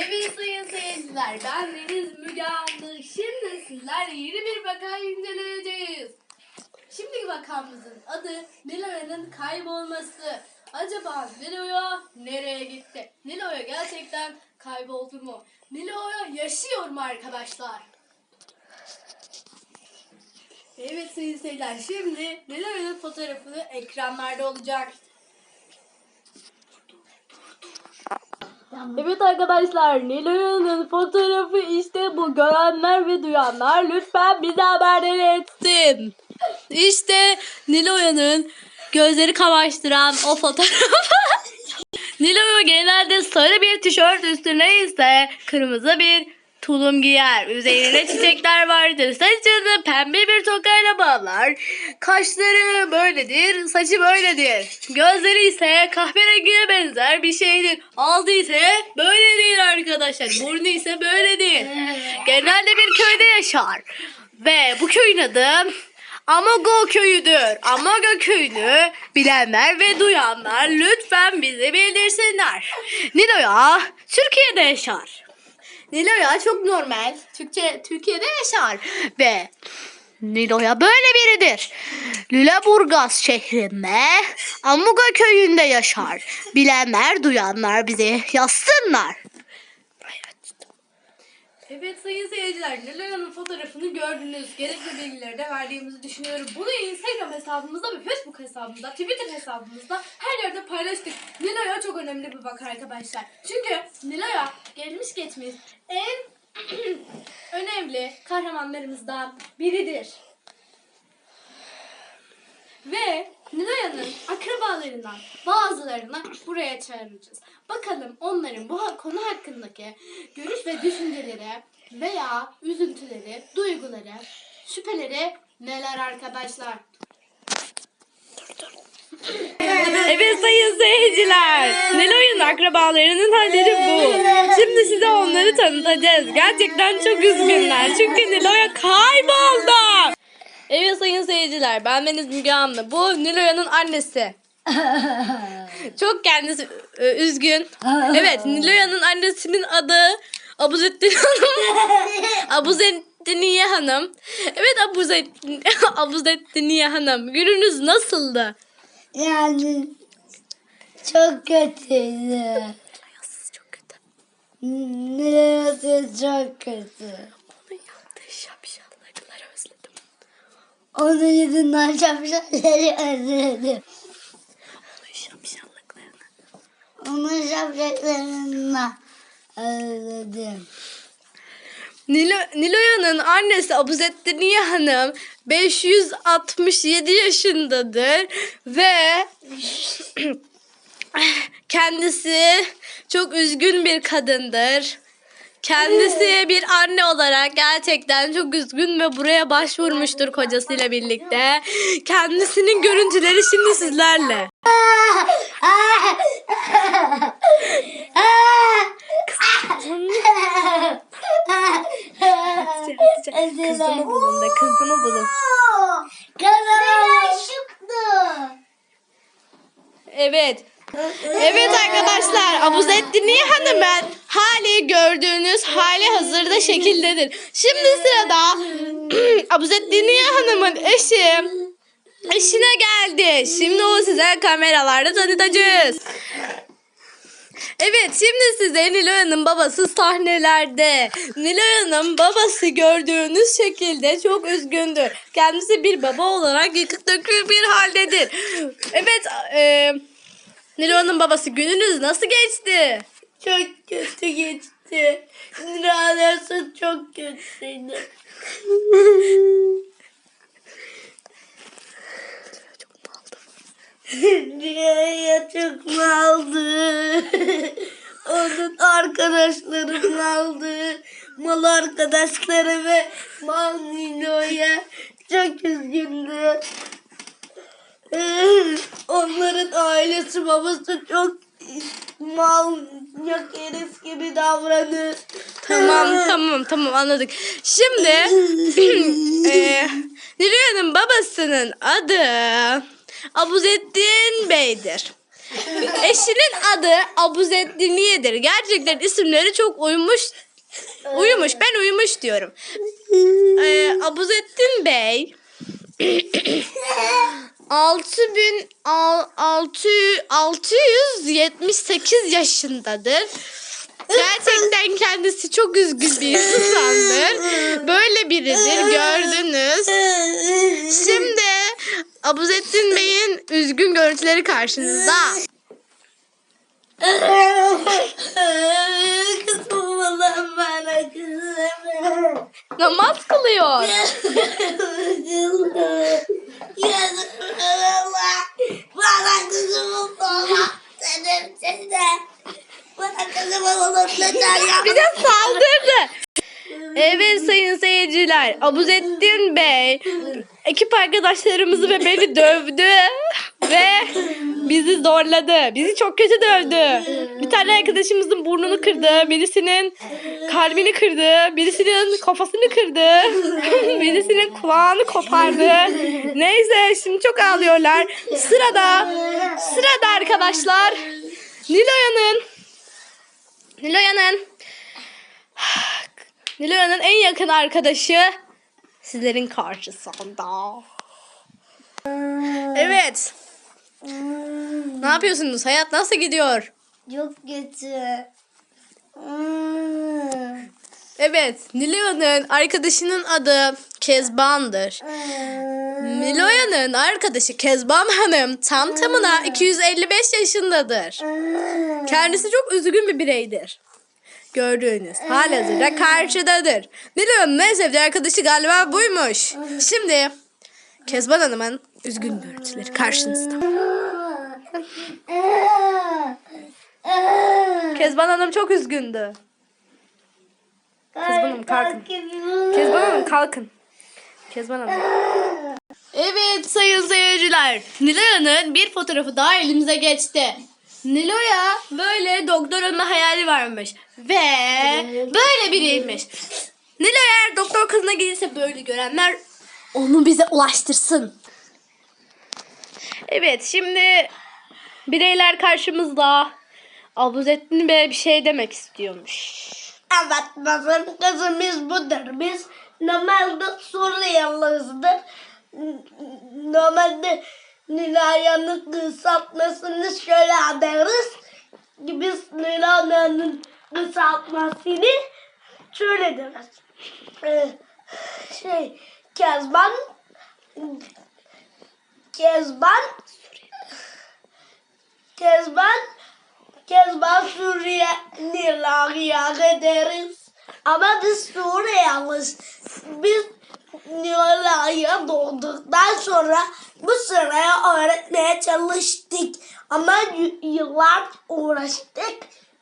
Evet sayın seyirciler, ben Deniz Müge Anlı. Şimdi sizlerle yeni bir vakayı inceleyeceğiz. Şimdiki vakamızın adı Nilo'nun kaybolması. Acaba Nilo'ya nereye gitti? Nilo'ya gerçekten kayboldu mu? Nilo'ya yaşıyor mu arkadaşlar? Evet sayın seyirciler, şimdi Nilo'nun fotoğrafı ekranlarda olacak. Evet arkadaşlar Nilo'nun fotoğrafı işte bu görenler ve duyanlar lütfen bize haberdar etsin. İşte Nilo'nun gözleri kamaştıran o fotoğrafı. Nilo genelde sarı bir tişört üstüne ise kırmızı bir tulum giyer. Üzerine çiçekler vardır. Saçını pembe bir tokayla bağlar. Kaşları böyledir, saçı böyledir. Gözleri ise kahverengine benzer bir şeydir. Ağzı ise böyledir arkadaşlar. Burnu ise böyledir. Genelde bir köyde yaşar. Ve bu köyün adı Amago köyüdür. Amago köyünü bilenler ve duyanlar lütfen bize bildirsinler. Nilo'ya Türkiye'de yaşar. Nilo'ya çok normal. Türkçe, Türkiye'de yaşar. Ve Nilo'ya böyle biridir. Lüleburgaz şehrinde Amuga köyünde yaşar. Bilenler duyanlar bize yazsınlar. Evet sayın seyirciler, Nilo'nun fotoğrafını gördünüz. Gerekli bilgileri de verdiğimizi düşünüyorum. Bunu Instagram hesabımızda ve Facebook hesabımızda, Twitter hesabımızda her yerde paylaştık. Nilo'ya çok önemli bir vaka arkadaşlar. Çünkü Nilo'ya gelmiş geçmiş en önemli kahramanlarımızdan biridir. Ve Nilo'yanın akrabalarından bazılarını buraya çağıracağız. Bakalım onların bu konu hakkındaki görüş ve düşünceleri veya üzüntüleri, duyguları, şüpheleri neler arkadaşlar? Evet sayın seyirciler. Nilo'yun akrabalarının halleri bu. Şimdi size onları tanıtacağız. Gerçekten çok üzgünler. Çünkü Nilo'ya kayboldu. Evet sayın seyirciler. Ben Deniz Müge Anlı. Bu Nilo'yanın annesi. Çok kendisi e, üzgün. Evet Nilo'yanın annesinin adı Abuzettin Hanım. Abuzettiniye Hanım. Evet Abuzettin, Abuzettiniye Hanım. Gününüz nasıldı? Yani çok kötüydü. Çok kötü. Neresi çok kötü. Onun yaptığı şapşallıkları özledim. Onun yüzünden şapşalları özledim. Onun şapşallıklarını. Onun şapşallarını özledim. Nilo, Niloya'nın annesi Abuzettiniye Hanım 567 yaşındadır ve kendisi çok üzgün bir kadındır. Kendisi bir anne olarak gerçekten çok üzgün ve buraya başvurmuştur kocasıyla birlikte. Kendisinin görüntüleri şimdi sizlerle. Kızımı bulun da kızımı bulun. Çıktı. Evet. Evet arkadaşlar Abuzeddiniye Hanım'ın hali gördüğünüz hali hazırda şekildedir. Şimdi sırada Abuzeddiniye Hanım'ın eşi eşine geldi. Şimdi o size kameralarda tanıtacağız. Evet şimdi size Nilo'nun babası sahnelerde. Nilo'nun babası gördüğünüz şekilde çok üzgündür. Kendisi bir baba olarak yıkık dökük bir haldedir. Evet e, Nilo'nun babası gününüz nasıl geçti? Çok kötü geçti. Neredeyse çok kötüydü. Dünyaya çok aldı? Onun arkadaşlarının aldı. Mal arkadaşları ve Mal Nilo'ya çok üzgündü. Onların ailesi babası çok mal yok herif gibi davranır. Tamam tamam tamam anladık. Şimdi e, Nilo'nun babasının adı Abuzettin Bey'dir. Eşinin adı Abuzettin Niye'dir. Gerçekten isimleri çok uymuş. Uyumuş. Ben uyumuş diyorum. Ee, Abuzettin Bey 6000 al- altı- 678 yaşındadır. Gerçekten kendisi çok üzgün bir insandır. Böyle biridir gördünüz. Şimdi Abuzettin Bey'in üzgün görüntüleri karşınızda. Kızım kızım. Namaz kılıyor. Bana kızımı bana. Senin seni. Bana kızımı olur lütfen ya. Bize saldırdı. Evet sayın seyirciler. Abuzettin Bey ekip arkadaşlarımızı ve beni dövdü ve bizi zorladı. Bizi çok kötü dövdü. Bir tane arkadaşımızın burnunu kırdı. Birisinin kalbini kırdı. Birisinin kafasını kırdı. Birisinin kulağını kopardı. Neyse şimdi çok ağlıyorlar. Sırada sırada arkadaşlar Niloya'nın Niloya'nın Niloya'nın en yakın arkadaşı sizlerin karşısında. Evet. Ne yapıyorsunuz? Hayat nasıl gidiyor? Çok kötü. Hmm. Evet, Niloya'nın arkadaşının adı Kezban'dır. Niloya'nın arkadaşı Kezban Hanım tam tamına 255 yaşındadır. Kendisi çok üzgün bir bireydir. Gördüğünüz halihazırda karşıdadır. Niloya'nın en sevdiği arkadaşı galiba buymuş. Şimdi Kezban Hanım'ın üzgün görüntüleri karşınızda. Kezban Hanım çok üzgündü. Kezban Hanım kalkın. Kezban Hanım kalkın. Kezban Hanım. Evet sayın seyirciler. Niloya'nın bir fotoğrafı daha elimize geçti. Niloya böyle doktor olma hayali varmış. Ve böyle biriymiş. Niloya eğer doktor kızına gelirse böyle görenler onu bize ulaştırsın. Evet şimdi bireyler karşımızda. Abuzettin Bey bir şey demek istiyormuş. Evet bizim kızımız budur. Biz normalde Suriyeliyizdir. Normalde Nilaya'nın kısaltmasını şöyle deriz. Biz Nilaya'nın kısaltmasını şöyle deriz. Ee, şey, Kezban Kezban Kezban Kezban Suriye Nilaya'ya deriz. Ama biz Suriyeliyiz. Biz Nilay'a doğduktan sonra bu sıraya öğretmeye çalıştık. Ama yıllar uğraştık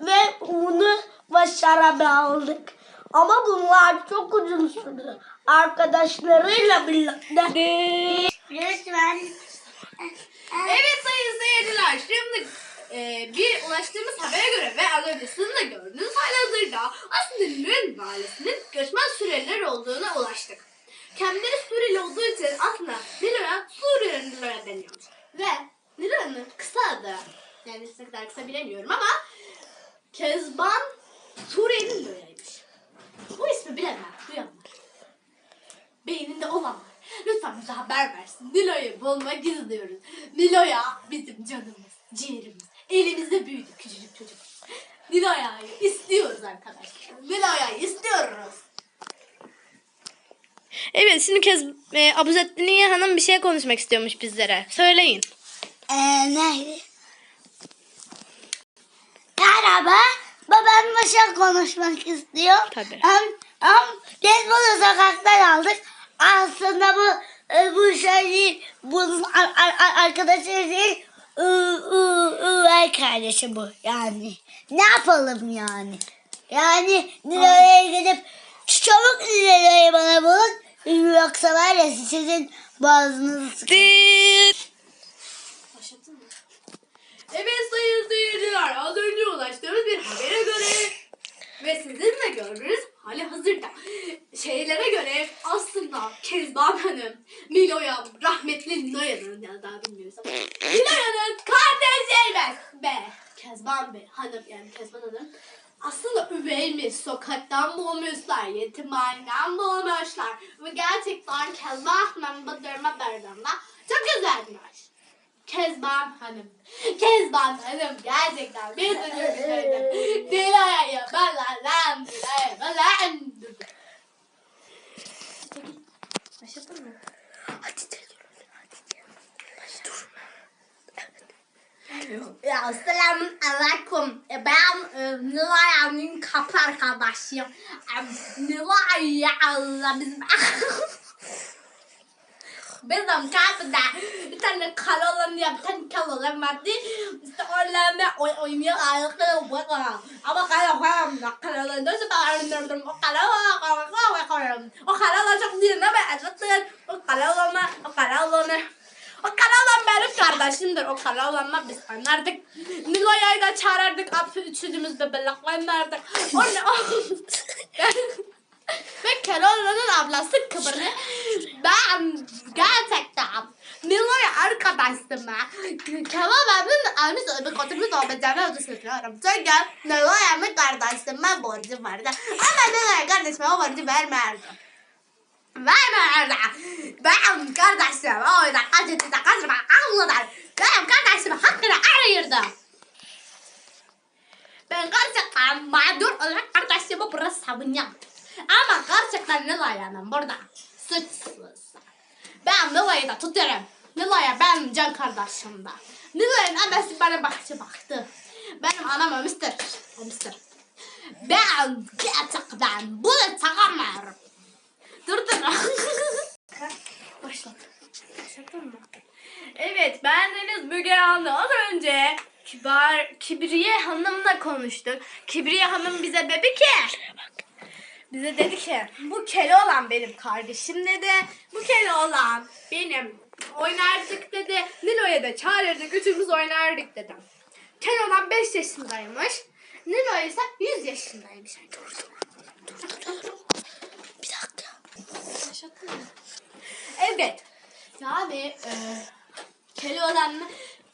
ve bunu başarabildik. Ama bunlar çok uzun sürdü. Arkadaşlarıyla birlikte. Lütfen. Evet sayın seyirciler şimdi e, bir ulaştığımız habere göre ve az önce sizin de gördüğünüz halihazırda aslında Lüren ailesinin göçmen Suriyeliler olduğuna ulaştık. Kendileri Suriyeli olduğu için aslında Nilo'ya Suriyeli Nilo'ya deniyormuş. Ve Nilo'nun kısa adı yani ne kadar kısa bilemiyorum ama Kezban Suriyeli Nilo'yaymış. Bu ismi bilenler, duyanlar beyninde olanlar lütfen bize haber versin. Nilo'yu bulmak istiyoruz. Nilo'ya bizim canımız, ciğerimiz. Elimizde büyüdü küçücük çocuk. Nilo'ya'yı istiyoruz arkadaşlar. Nilo'ya'yı istiyoruz. Evet şimdi kez e, Abuzettin Hanım bir şey konuşmak istiyormuş bizlere. Söyleyin. Ee, neydi? Merhaba. Babam başa konuşmak istiyor. Tabii. Am, am, biz bunu sokaktan aldık. Aslında bu e, bu şey değil. Bunun ar- ar- ar- arkadaşı değil. Üvey kardeşi bu yani. Ne yapalım yani? Yani Nilo'ya gidip çabuk Nilo'yu bana bulun. Yoksa var ya sizin boğazınızı sıkar. Evet sayın seyirciler az önce ulaştığımız bir habere göre ve sizin de gördüğünüz hali hazırda şeylere göre aslında Kezban Hanım Nilo'ya rahmetli Nilo'ya'nın ya daha ama Nilo'ya'nın kardeşiymiş. Kezban Bey hanım yani Kezban Hanım aslında üveymiş, sokaktan bulmuşlar, yetimhaneden bulmuşlar. Ve gerçekten Kezban Hanım bu duruma verdiğinde çok güzelmiş. Kezban Hanım. Kezban Hanım gerçekten bir sürü güzeldir. Dilaya balalan, dilaya balalan. Başladın mı? Ya selamun aleyküm. E, Ben e, Nilay'ın kapı arkadaşıyım. E, Nilay ya Allah bizim... Bizim kapıda bir tane kal olan ya bir tane kal olan vardı. İşte onlarla oy oynaya ayakta bakar. Ama kal olan kal olan da ben o kal olan o kal olan çok be azıttın. O kal olan o kal olan o kara olan benim kardeşimdir. O kara olanla biz oynardık. Niloya'yı da çağırırdık. Apı üçümüz bebelek oynardık. O ne? Ve Carol'ın ablası Kıbrı. Ben gerçekten Nilo'ya arkadaştım ben. Carol'ın almış öbür kötümüz olmayacağını düşünüyorum. Çünkü Nilo'ya kardeşim ben borcu vardı. Ama Nilo'ya kardeşime o borcu vermezdim. Benim kardeşim o yüzden acıdı da kaçırma anladılar. Benim kardeşim hakkını arayırdı. Ben gerçekten mağdur olarak kardeşimi burada savunuyorum. Ama gerçekten Nilay'ın burada suçsuz. Ben Nilay'ı da tutuyorum. Nilay'a benim can kardeşim de. Nilay'ın annesi bana baktı baktı. Benim anam ölmüştür. Ölmüştür. Ben gerçekten bunu çakamıyorum. Dur dur. Başla. Başladın mı? Evet ben Deniz Müge Anlı. Az önce Kibar, Kibriye Hanım'la konuştuk. Kibriye Hanım bize dedi ki bize dedi ki bu kele olan benim kardeşim dedi. Bu kele olan benim. Oynardık dedi. Nilo'ya da çağırırdık. Üçümüz oynardık dedi. Kele olan 5 yaşındaymış. Nilo ise 100 yaşındaymış. Bir dakika. Evet. Yani e, Keloğlan'ın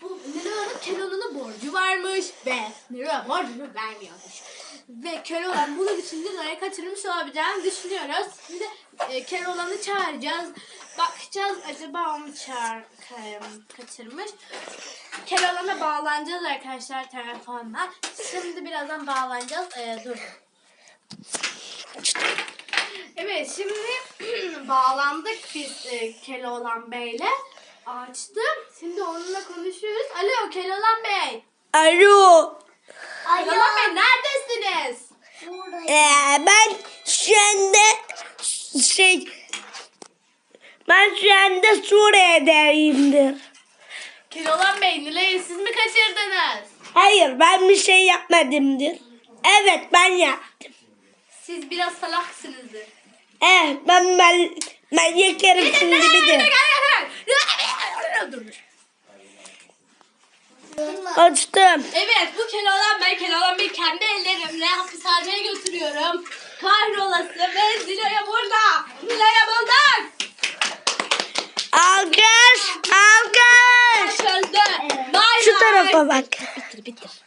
bu Nilo'nun Keloğlan'a borcu varmış ve Nilo borcunu vermiyormuş. Ve Keloğlan bunun için Nilo'ya kaçırmış olabileceğini düşünüyoruz. Şimdi e, Keloğlan'ı çağıracağız. Bakacağız acaba onu çağır, ka- kaçırmış. Keloğlan'a bağlanacağız arkadaşlar telefonla. Şimdi birazdan bağlanacağız. E, dur. Evet şimdi bağlandık biz e, Keloğlan Bey'le. Açtım. Şimdi onunla konuşuyoruz. Alo Keloğlan Bey. Alo. Keloğlan Bey neredesiniz? Ee, ben şu anda şey ben şu anda Suriye'deyimdir. Keloğlan Bey Nilay'ı siz mi kaçırdınız? Hayır ben bir şey yapmadımdır. Evet ben yaptım. Siz biraz salaksınızdır. Evet ben ben ben yekerim gibidir. Dur. Açtım. Evet bu Keloğlan Bey. Keloğlan Bey kendi ellerimle hapishaneye götürüyorum. Kahrolası ve Nilay'a burada. Nilay'a bulduk. Alkış, alkış. Çözdü. Bay Şu bay. tarafa bak. Bitir bitir.